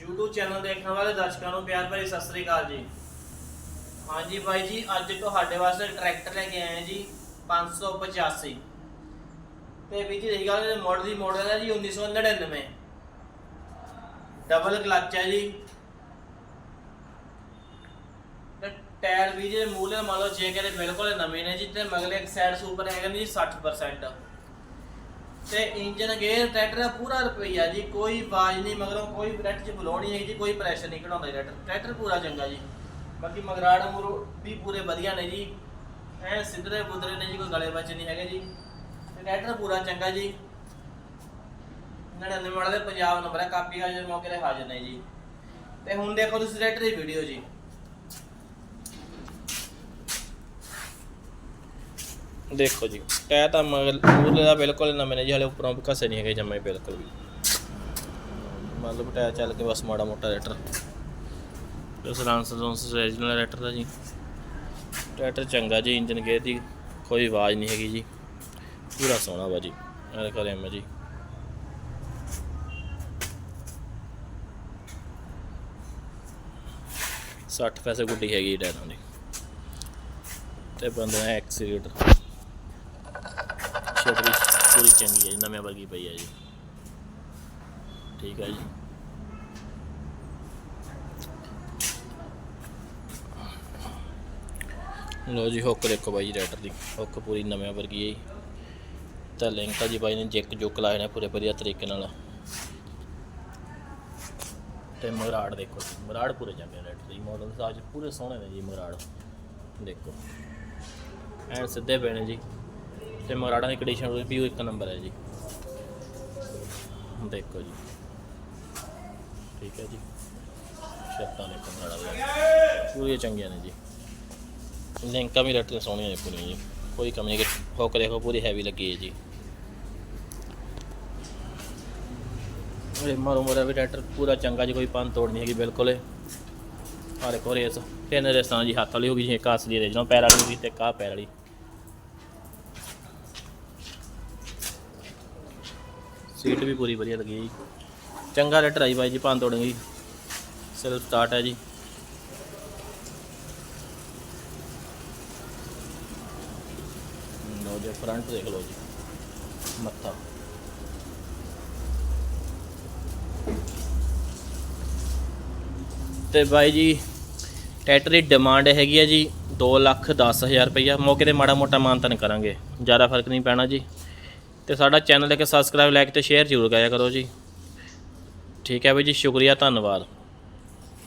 YouTube channel ਦੇਖਣ ਵਾਲੇ ਦਰਸ਼ਕਾਂ ਨੂੰ ਪਿਆਰ ਭਰੀ ਸਤਿ ਸ੍ਰੀ ਅਕਾਲ ਜੀ। ਹਾਂਜੀ ਬਾਈ ਜੀ, ਅੱਜ ਤੁਹਾਡੇ ਵਾਸਤੇ ਟਰੈਕਟਰ ਲੈ ਕੇ ਆਏ ਹਾਂ ਜੀ 585 ਤੇ ਵੀ ਜੀ ਰਹੀ ਗੱਲ ਇਹ ਮਾਡਲ ਦੀ ਮਾਡਲ ਹੈ ਜੀ 1999 ਡਬਲ ਕਲਚ ਹੈ ਜੀ। ਤੇ ਟਾਇਰ ਵੀ ਜੀ ਮੂਲੇ ਮੰਨ ਲਓ, ਜੇ ਕਹਿੰਦੇ ਬਿਲਕੁਲ ਨਵੇਂ ਨੇ ਜੀ, ਤੇ ਮਗਲੇ ਇੱਕ ਸਾਈਡ ਸੁਪਰ ਹੈਗਾ ਜੀ 60% ਤੇ ਇੰਜਨ ਗੇਅਰ, ਟਰੈਕਟਰ ਦਾ ਪੂਰਾ ਰੁਪਈਆ ਜੀ, ਕੋਈ ਆਵਾਜ਼ ਨਹੀਂ, ਮਗਰੋਂ ਕੋਈ ਟਰੈਕਟਰ ਚ ਨਹੀਂ ਹੈ ਜੀ, ਕੋਈ ਪ੍ਰੈਸ਼ਰ ਨਹੀਂ ਕਢਾਉਂਦਾ ਟਰੈਕਟਰ। ਟਰੈਕਟਰ ਪੂਰਾ ਚੰਗਾ ਜੀ। ਬਾਕੀ ਮਗਰਾੜ ਮੁਰੂ ਵੀ ਪੂਰੇ ਵਧੀਆ ਨੇ ਜੀ। ਐ ਸਿੱਧਰੇ ਬੁੱਧਰੇ ਨੇ ਜੀ, ਕੋਈ ਗਲੇ ਵਿੱਚ ਨਹੀਂ ਹੈਗੇ ਜੀ। ਤੇ ਟਰੈਕਟਰ ਪੂਰਾ ਚੰਗਾ ਜੀ। 99 ਮਾਡਲ ਪੰਜਾਬ ਨੰਬਰ ਹੈ, ਕਾਪੀ ਹਾਜ਼ਰ ਮੌਕੇ ਤੇ ਹਾਜ਼ਰ ਨੇ ਜੀ। ਤੇ ਹੁਣ ਦੇਖੋ ਤੁਸੀਂ ਟਰੈਕਟਰ ਦੀ ਵੀਡੀਓ ਜੀ। ਦੇਖੋ ਜੀ ਟਾਇਰ ਤਾਂ ਮਗਰ ਮੂਰਲੇ ਦਾ ਬਿਲਕੁਲ ਨਵੇਂ ਨੇ ਜੀ, ਹਲੇ ਉੱਪਰੋਂ ਘਸੇ ਨਹੀਂ ਹੈਗੇ ਜੰਮੇ ਬਿਲਕੁਲ ਵੀ। ਮਤਲਬ ਟਾਇਰ ਚੱਲ ਕੇ ਬਸ ਮਾੜਾ ਮੋਟਾ ਰੈਟਰ। ਤੇ ਸਲਾਂਸ ਸਲਾਂਸ ਰੀਜਨਲ ਰੈਟਰ ਦਾ ਜੀ। ਟਰੈਕਟਰ ਚੰਗਾ ਜੀ, ਇੰਜਨ ਗੇਅਰ ਦੀ ਕੋਈ ਆਵਾਜ਼ ਨਹੀਂ ਹੈਗੀ ਜੀ। ਪੂਰਾ ਸੋਹਣਾ ਵਾ ਜੀ, ਐ ਕਰੇ ਮੈਂ ਜੀ। ਸੱਠ ਪੈਸੇ ਗੁੱਡੀ ਹੈਗੀ ਟਾਇਰਾਂ ਦੀ। ਤੇ ਬੰਦੇ ਨੇ ਐਕਸੀਲੇਟਰ। ਛਤਰੀ ਪੂਰੀ ਚੰਗੀ ਹੈ ਜੀ ਨਵੇਂ ਵਰਗੀ ਪਈ ਹੈ ਜੀ। ਠੀਕ ਹੈ ਜੀ। ਲੋ ਜੀ, ਹੁੱਕ ਦੇਖੋ ਬਾਈ ਰੈਟਰ ਦੀ। ਹੁੱਕ ਪੂਰੀ ਨਵੇਂ ਵਰਗੀ ਹੈ ਜੀ। ਤਾਂ ਲਿੰਕ ਆ ਜੀ ਬਾਈ ਨੇ ਜਿੱਕ ਜੁੱਕ ਲਾਏ ਨੇ ਪੂਰੇ ਵਧੀਆ ਤਰੀਕੇ ਨਾਲ। ਤੇ ਮਗਰਾੜ ਦੇਖੋ ਜੀ ਮਗਰਾੜ ਪੂਰੇ ਚੰਗੇ ਰੈਟਰ ਦੀ ਮਾਡਲ ਸਾਜ ਪੂਰੇ ਸੋਹਣੇ ਨੇ ਜੀ ਮਗਰਾੜ ਦੇਖੋ। ਐਨ ਸਿੱਧੇ ਪਏ ਨੇ ਜੀ। ਤੇ ਮਰਾੜਾ ਦੀ ਕੰਡੀਸ਼ਨ ਵੀ ਇੱਕ ਨੰਬਰ ਹੈ ਜੀ। ਦੇਖੋ ਜੀ। ਠੀਕ ਹੈ ਜੀ। ਸ਼ਰਤਾਂ ਦੇਖੋ ਮਰਾੜਾ ਦੀ ਪੂਰੀਆਂ ਚੰਗੀਆਂ ਨੇ ਜੀ। ਲਿੰਕਾਂ ਵੀ ਰੱਟੀਆਂ ਸੋਹਣੀਆਂ ਨੇ ਪੂਰੀਆਂ ਜੀ। ਕੋਈ ਕਮੀ ਨਹੀਂ ਕਿ ਹੁੱਕ ਦੇਖੋ, ਪੂਰੀ ਹੈਵੀ ਲੱਗੀ ਹੈ ਜੀ। ਇਹ ਮਾਰੋ, ਮੋਰਾ, ਵੀ ਟਰੈਕਟਰ ਪੂਰਾ ਚੰਗਾ ਜੀ, ਕੋਈ ਪੰਨ ਤੋੜ ਨਹੀਂ ਹੈਗੀ, ਬਿਲਕੁਲ ਹਰ ਇੱਕ ਰੇਸ। ਤਿੰਨ ਰੇਸਾਂ ਜੀ, ਹੱਥ ਵਾਲੀ ਹੋ ਗਈ ਜੀ, ਇੱਕ ਅਸਲੀ ਰੇਸ ਨਾਲ, ਪੈਰ ਵਾਲੀ ਹੋ ਗਈ ਤੇ ਕਾ ਪੈਰ ਵਾਲੀ। ਸੀਟ ਵੀ ਪੂਰੀ ਵਧੀਆ ਲੱਗੀ ਜੀ। ਚੰਗਾ ਰੇਟਰ ਆਈ ਬਾਈ ਜੀ ਪੰਨ ਤੋੜਨਗੀ ਸੈਲਫ ਸਟਾਰਟ ਹੈ ਜੀ। ਲੋ ਜੀ ਫਰੰਟ ਦੇਖ ਲਓ ਜੀ। ਮੱਥਾ। ਤੇ ਬਾਈ ਜੀ, ਟਰੈਕਟਰ ਦੀ ਡਿਮਾਂਡ ਹੈਗੀ ਹੈ ਜੀ 2 ਲੱਖ 10 ਹਜ਼ਾਰ ਰੁਪਈਆ। ਮੌਕੇ ਤੇ ਮਾੜਾ ਮੋਟਾ ਮਾਨਤਨ ਕਰਾਂਗੇ। ਜ਼ਿਆਦਾ ਫ਼ਰਕ ਨਹੀਂ ਪੈਣਾ ਜੀ। ਤੇ ਸਾਡਾ ਚੈਨਲ ਇੱਕ ਸਬਸਕ੍ਰਾਈਬ ਲਾਈਕ ਤੇ ਸ਼ੇਅਰ ਜ਼ਰੂਰ ਕਰਿਆ ਕਰੋ ਜੀ। ਠੀਕ ਹੈ ਬਾਈ ਜੀ, ਸ਼ੁਕਰੀਆ, ਧੰਨਵਾਦ।